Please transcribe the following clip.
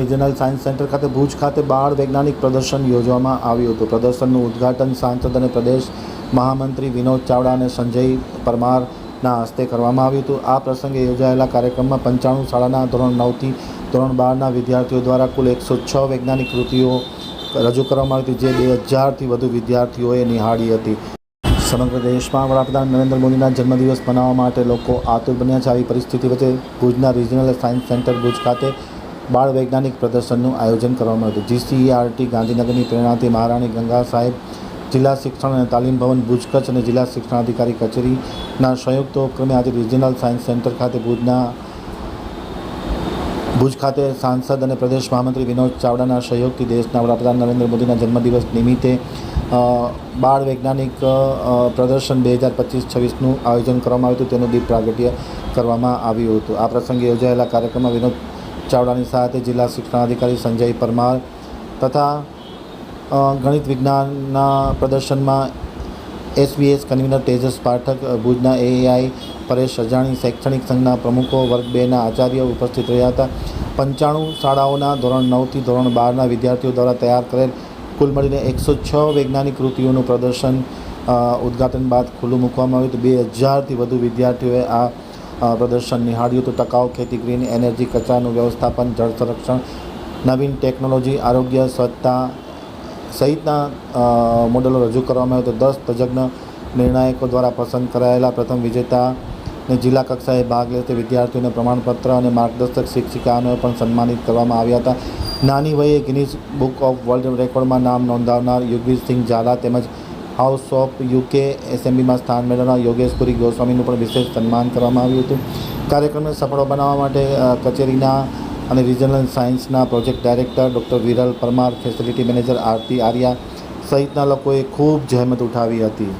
Regional science centre ખાતે ભુજ ખાતે બાળ વૈજ્ઞાનિક પ્રદર્શન યોજવામાં આવ્યું હતું. પ્રદર્શનનું ઉદ્ઘાટન સાંસદ અને પ્રદેશ મહામંત્રી વિનોદ ચાવડા અને સંજય પરમારના હસ્તે કરવામાં આવ્યું હતું. આ પ્રસંગે યોજાયેલા કાર્યક્રમમાં પંચાણું શાળાના ધોરણ નવથી ધોરણ બારના વિદ્યાર્થીઓ દ્વારા કુલ એકસો છ વૈજ્ઞાનિક કૃતિઓ રજૂ કરવામાં આવી હતી, જે બે હજારથી વધુ વિદ્યાર્થીઓએ નિહાળી હતી. સમગ્ર દેશમાં વડાપ્રધાન નરેન્દ્ર મોદીના જન્મદિવસ મનાવવા માટે લોકો આતુર બન્યા છે. આવી પરિસ્થિતિ વચ્ચે ભુજના રિજનલ સાયન્સ સેન્ટર ભુજ ખાતે બાળ વૈજ્ઞાનિક પ્રદર્શનનું આયોજન કરવામાં આવ્યું હતું. જીસીઈઆરટી ગાંધીનગરની પ્રેરણાથી મહારાણી ગંગા સાહેબ જિલ્લા શિક્ષણ અને તાલીમ ભવન ભુજ કચ્છ અને જિલ્લા શિક્ષણાધિકારી કચેરીના સંયુક્ત ઉપક્રમે આજે રિજનલ સાયન્સ સેન્ટર ખાતે ભુજના ભુજ ખાતે સાંસદ અને પ્રદેશ મહામંત્રી વિનોદ ચાવડાના સહયોગથી દેશના વડાપ્રધાન નરેન્દ્ર મોદીના જન્મદિવસ નિમિત્તે બાળ વૈજ્ઞાનિક પ્રદર્શન બે હજાર પચીસ છવ્વીસનું આયોજન કરવામાં આવ્યું હતું. તેનું દીપ પ્રાગટ્ય કરવામાં આવ્યું હતું. આ પ્રસંગે યોજાયેલા કાર્યક્રમમાં વિનોદ ચાવડાની સાથે જિલ્લા શિક્ષણાધિકારી સંજય પરમાર તથા ગણિત વિજ્ઞાનના પ્રદર્શનમાં એસવીએસ કન્વીનર તેજસ પાઠક, ભુજના એઆઈ પરેશ અજાણી શૈક્ષણિક સંઘના પ્રમુખો વર્ગ બેના આચાર્ય ઉપસ્થિત રહ્યા હતા. પંચાણું શાળાઓના ધોરણ નવથી ધોરણ બારના વિદ્યાર્થીઓ દ્વારા તૈયાર કરેલ કુલ મળીને એકસો છ વૈજ્ઞાનિક કૃતિઓનું પ્રદર્શન ઉદ્ઘાટન બાદ ખુલ્લું મૂકવામાં આવ્યું હતું. બે હજારથી વધુ વિદ્યાર્થીઓએ આ પ્રદર્શન નિહાળ્યું હતું. ટકાઉ ખેતી, ગ્રીન એનર્જી કચરાનું વ્યવસ્થાપન, જળ સંરક્ષણ, નવીન ટેકનોલોજી, આરોગ્ય સ્વચ્છતા સહિતના મોડેલો રજૂ કરવામાં આવ્યો તો દસ તજજ્ઞ નિર્ણાયકો દ્વારા પસંદ કરાયેલા પ્રથમ વિજેતાને જિલ્લા કક્ષાએ ભાગ લેતા વિદ્યાર્થીઓને પ્રમાણપત્ર અને માર્ગદર્શક શિક્ષિકાઓને પણ સન્માનિત કરવામાં આવ્યા હતા. નાની વયે ગિનિસ બુક ઓફ વર્લ્ડ રેકોર્ડમાં નામ નોંધાવનાર યુગવીરસિંહ ઝાલા તેમજ હાઉસ ઓફ યુકે એસએમબીમાં સ્થાન મેળવનાર યોગેશપુરી ગોસ્વામીનું પણ વિશેષ સન્માન કરવામાં આવ્યું હતું. કાર્યક્રમને સફળ બનાવવા માટે કચેરીના અને રિજનલ સાયન્સના project director doctor Viral Parmar facility manager Aarti Arya સહિતના લોકોએ ખૂબ જહેમત ઉઠાવી હતી.